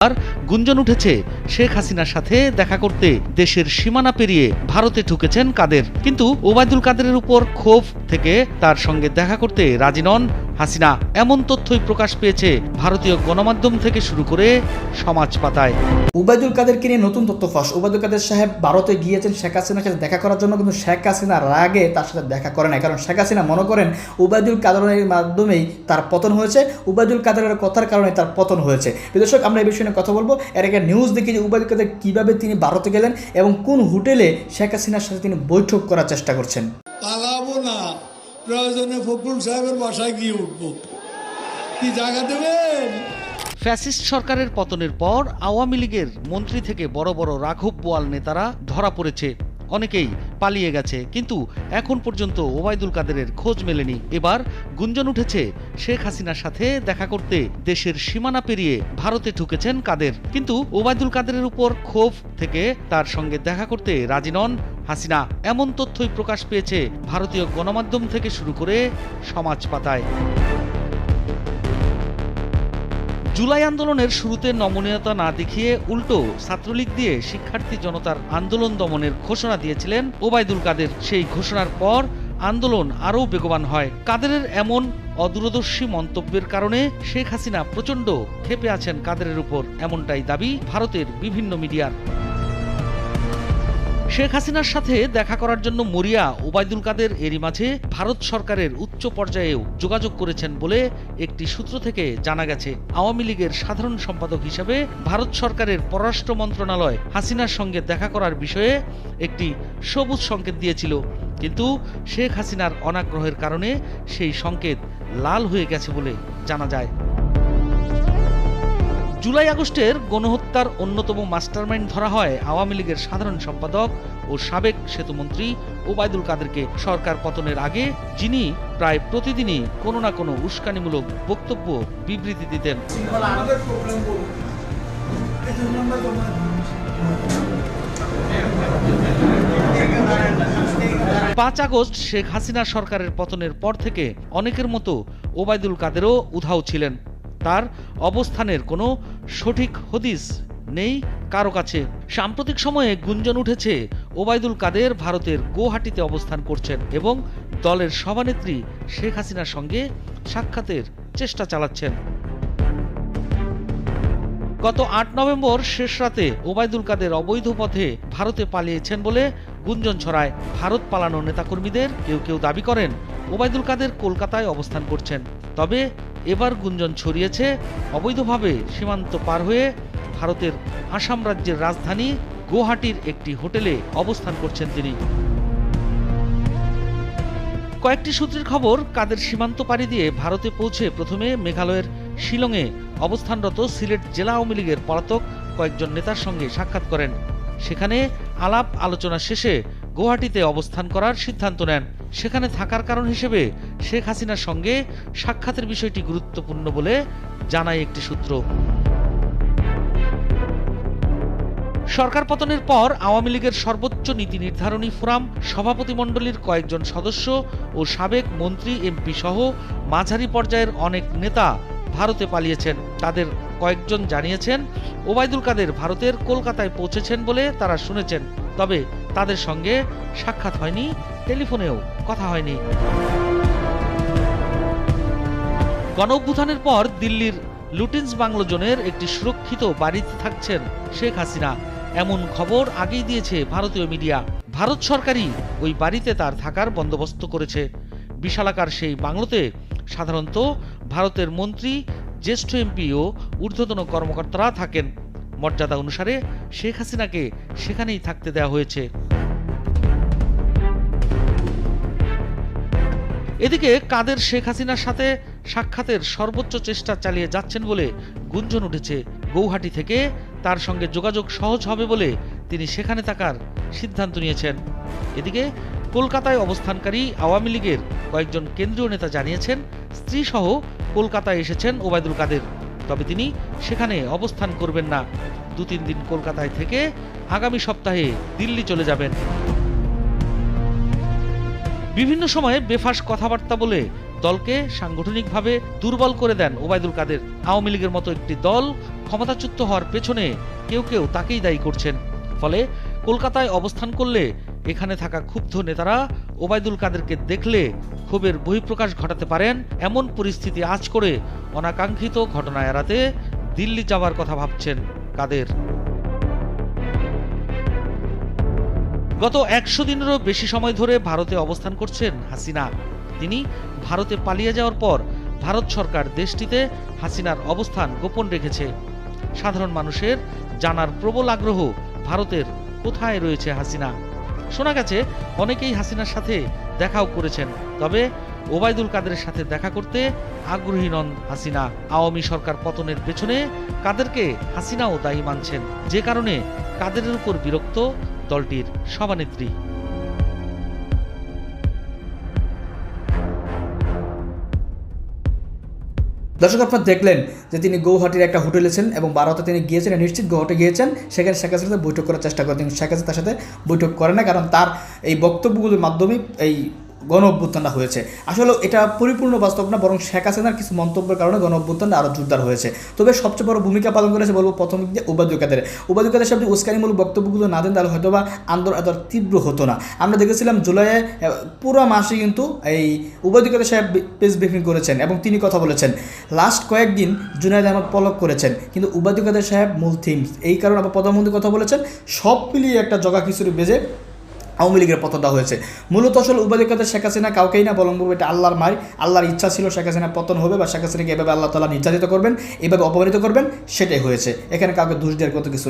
আর গুঞ্জন উঠেছে, শেখ হাসিনার সাথে দেখা করতে দেশের সীমানা পেরিয়ে ভারতে ঢুকেছেন কাদের। কিন্তু ওবায়দুল কাদেরের উপর ক্ষোভ থেকে তার সঙ্গে দেখা করতে রাজি নন হাসিনা এমন তথ্যই প্রকাশ পেয়েছে ভারতীয় গণমাধ্যম থেকে শুরু করে সমাজ পাতায়। উবায়দুল কাদেরকে নিয়ে নতুন তথ্য ফাঁস। উবায়দুল কাদের সাহেব ভারতে গিয়েছেন শেখ হাসিনার সাথে দেখা করার জন্য কিন্তু শেখ হাসিনা রাগে তার সাথে দেখা করে না কারণ শেখ হাসিনা মনে করেন উবায়দুল কাদেরের মাধ্যমেই তার পতন হয়েছে। উবায়দুল কাদেরের কথার কারণে তার পতন হয়েছে। দর্শক আমরা এই বিষয়ে নিয়ে কথা বলব। এর একটা নিউজ দেখি যে উবায়দুল কাদের কীভাবে তিনি ভারতে গেলেন এবং কোন হোটেলে শেখ হাসিনার সাথে তিনি বৈঠক করার চেষ্টা করছেন। প্রয়োজনে ফখরুল সাহেবের বাসায় গিয়ে উঠবো। কি জায়গা দেবেন? ফ্যাসিস্ট সরকারের পতনের পর আওয়ামী লীগের মন্ত্রী থেকে বড় বড় রাঘব বোয়াল নেতারা ধরা পড়েছে। অনেকেই পালিয়ে গেছে, কিন্তু এখন পর্যন্ত ওবায়দুল কাদেরের খোঁজ মেলেনি। এবার গুঞ্জন উঠেছে শেখ হাসিনার সাথে দেখা করতে দেশের সীমানা পেরিয়ে ভারতে ঢুকেছেন কাদের। কিন্তু ওবায়দুল কাদেরের উপর ক্ষোভ থেকে তার সঙ্গে দেখা করতে রাজি নন হাসিনা। এমন তথ্যই প্রকাশ পেয়েছে ভারতীয় গণমাধ্যম থেকে শুরু করে সমাজ পাতায়। জুলাই আন্দোলনের শুরুতে নমনীয়তা না দেখিয়ে উল্টো ছাত্রলীগ দিয়ে শিক্ষার্থী জনতার আন্দোলন দমনের ঘোষণা দিয়েছিলেন ওবায়দুল কাদের। সেই ঘোষণার পর আন্দোলন আরও বেগবান হয়। কাদেরের এমন অদূরদর্শী মন্তব্যের কারণে শেখ হাসিনা প্রচণ্ড ক্ষেপে আছেন কাদেরের উপর, এমনটাই দাবি ভারতের বিভিন্ন মিডিয়ার। শেখ হাসিনার সাথে দেখা করার জন্য মরিয়া ওবায়দুল কাদের এরই মাঝে ভারত সরকারের উচ্চ পর্যায়েও যোগাযোগ করেছেন বলে একটি সূত্র থেকে জানা গেছে। আওয়ামী লীগের সাধারণ সম্পাদক হিসাবে ভারত সরকারের পররাষ্ট্র মন্ত্রণালয় হাসিনার সঙ্গে দেখা করার বিষয়ে একটি সবুজ সংকেত দিয়েছিল। কিন্তু শেখ হাসিনার অনাগ্রহের কারণে সেই সংকেত লাল হয়ে গেছে বলে জানা যায়। জুলাই আগস্টের গণহত্যার অন্যতম মাস্টারমাইন্ড ধরা হয় আওয়ামী লীগের সাধারণ সম্পাদক ও সাবেক সেতুমন্ত্রী ওবায়দুল কাদেরকে। সরকার পতনের আগে যিনি প্রায় প্রতিদিনই কোনো না কোনো উস্কানিমূলক বক্তব্য বিবৃতি দিতেন। পাঁচ আগস্ট শেখ হাসিনা সরকারের পতনের পর থেকে অনেকের মতো ওবায়দুল কাদেরও উধাও ছিলেন। তার অবস্থানের কোনো সঠিক হদিস নেই কারও কাছে। সাম্প্রতিক সময়ে গুঞ্জন উঠেছে, ওবায়দুল কাদের ভারতের গুয়াহাটিতে অবস্থান করছেন এবং দলের সভানেত্রী শেখ হাসিনার সঙ্গে সাক্ষাতের চেষ্টা চালাচ্ছেন। গত আট নভেম্বর শেষ রাতে ওবায়দুল কাদের অবৈধ পথে ভারতে পালিয়েছেন বলে গুঞ্জন ছড়ায়। ভারত পালানো নেতাকর্মীদের কেউ কেউ দাবি করেন, ওবায়দুল কাদের কলকাতায় অবস্থান করছেন। তবে এবার গুঞ্জন ছড়িয়েছে। অবৈধভাবে সীমান্ত পার হয়ে ভারতের আসাম রাজ্যের রাজধানী গুয়াহাটির একটি হোটেলে অবস্থান করছেন তিনি। কয়েকটি সূত্রের খবর, কাদের সীমান্ত পাড়ি দিয়ে ভারতে পৌঁছে প্রথমে মেঘালয়ের শিলংয়ে অবস্থানরত সিলেট জেলা আওয়ামী লীগের পলাতক কয়েকজন নেতার সঙ্গে সাক্ষাৎ করেন। সেখানে আলাপ আলোচনা শেষে গুয়াহাটিতে অবস্থান করার সিদ্ধান্ত নেন। সেখানে থাকার কারণ হিসেবে শেখ হাসিনার সঙ্গে সাক্ষাতের বিষয়টি গুরুত্বপূর্ণ বলে জানায় একটি সূত্র। সরকার পতনের পর আওয়ামী লীগের সর্বোচ্চ নীতি নির্ধারণী ফোরাম সভাপতিমণ্ডলীর কয়েকজন সদস্য ও সাবেক মন্ত্রী, এমপি সহ মাঝারি পর্যায়ের অনেক নেতা ভারতে পালিয়েছেন। তাদের কয়েকজন জানিয়েছেন, ওবায়দুল কাদের ভারতের কলকাতায় পৌঁছেছেন বলে তারা শুনেছেন। তবে তাদের সঙ্গে সাক্ষাৎ হয়নি, টেলিফোনেও কথা হয়নি। গণ অভ্যুত্থানের পর দিল্লির লুটিন্স বাংলো জোনের একটি সুরক্ষিত বাড়িতে থাকছেন শেখ হাসিনা। এমন খবর আগেই দিয়েছে ভারতীয় মিডিয়া। ভারত সরকারই ওই বাড়িতে তার থাকার বন্দোবস্ত করেছে। বিশালাকার সেই বাংলোতে সাধারণত ভারতের মন্ত্রী, জ্যেষ্ঠ এমপি ও ঊর্ধ্বতন কর্মকর্তারা থাকেন। মর্যাদা অনুসারে শেখ হাসিনাকে সেখানেই থাকতে দেওয়া হয়েছে। এদিকে কাদের শেখ হাসিনার সাথে সাক্ষাতের সর্বোচ্চ চেষ্টা চালিয়ে যাচ্ছেন বলে গুঞ্জন উঠেছে। গৌহাটি থেকে তার সঙ্গে যোগাযোগ সহজ হবে বলে তিনি সেখানে থাকার সিদ্ধান্ত নিয়েছেন। এদিকে কলকাতায় অবস্থানকারী আওয়ামী লীগের কয়েকজন কেন্দ্রীয় নেতা জানিয়েছেন স্ত্রী সহ কলকাতায় এসেছেন ওবায়দুল কাদের। তবে তিনি সেখানে অবস্থান করবেন না। দু তিন দিন কলকাতায় থেকে আগামী সপ্তাহে দিল্লি চলে যাবেন। বিভিন্ন সময়ে বেফাস কথাবার্তা বলে দলকে সাংগঠনিকভাবে দুর্বল করে দেন ওবায়দুল কাদের। আওয়ামী লীগের মতো একটি দল ক্ষমতাচ্যুত হওয়ার পেছনে কেউ কেউ তাকেই দায়ী করছেন। ফলে কলকাতায় অবস্থান করলে এখানে থাকা ক্ষুব্ধ নেতারা ওবায়দুল কাদেরকে দেখলে ক্ষোভের বহিঃপ্রকাশ ঘটাতে পারেন। এমন পরিস্থিতি আজ করে অনাকাঙ্ক্ষিত ঘটনা এড়াতে দিল্লি যাওয়ার কথা ভাবছেন কাদের। গত একশো দিনেরও বেশি সময় ধরে ভারতে অবস্থান করছেন হাসিনা। তিনি ভারতে পালিয়ে যাওয়ার পর ভারত সরকার দেশটিতে হাসিনার অবস্থান গোপন রেখেছে। সাধারণ মানুষের জানার প্রবল আগ্রহ ভারতের কোথায় রয়েছে হাসিনা? শোনা গেছে, অনেকেই হাসিনার সাথে দেখাও করেছেন, তবে ওবায়দুল কাদেরের সাথে দেখা করতে আগ্রহী নন হাসিনা। আওয়ামী সরকার পতনের পেছনে কাদেরকে হাসিনাও দায়ী মানছেন। যে কারণে কাদেরের উপর বিরক্ত দলটির সভানেত্রী। দর্শক, আপনারা দেখলেন যে তিনি গৌহাটির একটা হোটেলে ছিলেন এবং ভারতে তিনি গিয়েছেন নিশ্চিত গৌহাটে গিয়েছেন। সেখানে শেখ হাসিনার সাথে বৈঠক করার চেষ্টা করেন। শেখ হাসিনা তার সাথে বৈঠক করে না, কারণ তার এই বক্তব্যগুলোর মাধ্যমে এই গণ অভ্যুত্থানটা হয়েছে। আসলে এটা পরিপূর্ণ বাস্তব না, বরং শেখ হাসিনার কিছু মন্তব্যের কারণে গণ অভ্যুত্থানটা আরও জোরদার হয়েছে। তবে সবচেয়ে বড় ভূমিকা পালন করেছে বলব প্রথম দিকে দিয়ে উবায়দুল কাদের উবায়দুল কাদের সাহেব উস্কানিমূলক বক্তব্যগুলো না দেন তাহলে হয়তো বা আন্দোলন এত তীব্র হতো না। আমরা দেখেছিলাম জুলাইয়ে পুরো মাসে কিন্তু এই উবায়দুল কাদের সাহেব প্রেস ব্রিফিং করেছেন এবং তিনি কথা বলেছেন। লাস্ট কয়েকদিন জুনায়দ আহমদ পলক করেছেন, কিন্তু উবায়দুল কাদের সাহেব মূল থিমস এই কারণে আবার প্রধানমন্ত্রী কথা বলেছেন, সব মিলিয়ে একটা জগা খিচুড়ি বেজে আওয়ামী লীগের পথ দেওয়া হয়েছে। মূলত আসলে উপাধিক কাদের শেখ হাসিনা কাউকেই না বলব, এটা আল্লাহর মাই, আল্লাহর ইচ্ছা ছিল শেখ হাসিনা পতন হবে বা শেখ হাসিনাকে এভাবে আল্লাহ তালা নির্যাতিত করবেন, এভাবে অপমানিত করবেন, সেটাই হয়েছে। এখানে কাউকে দোষ দেওয়ার কত কিছু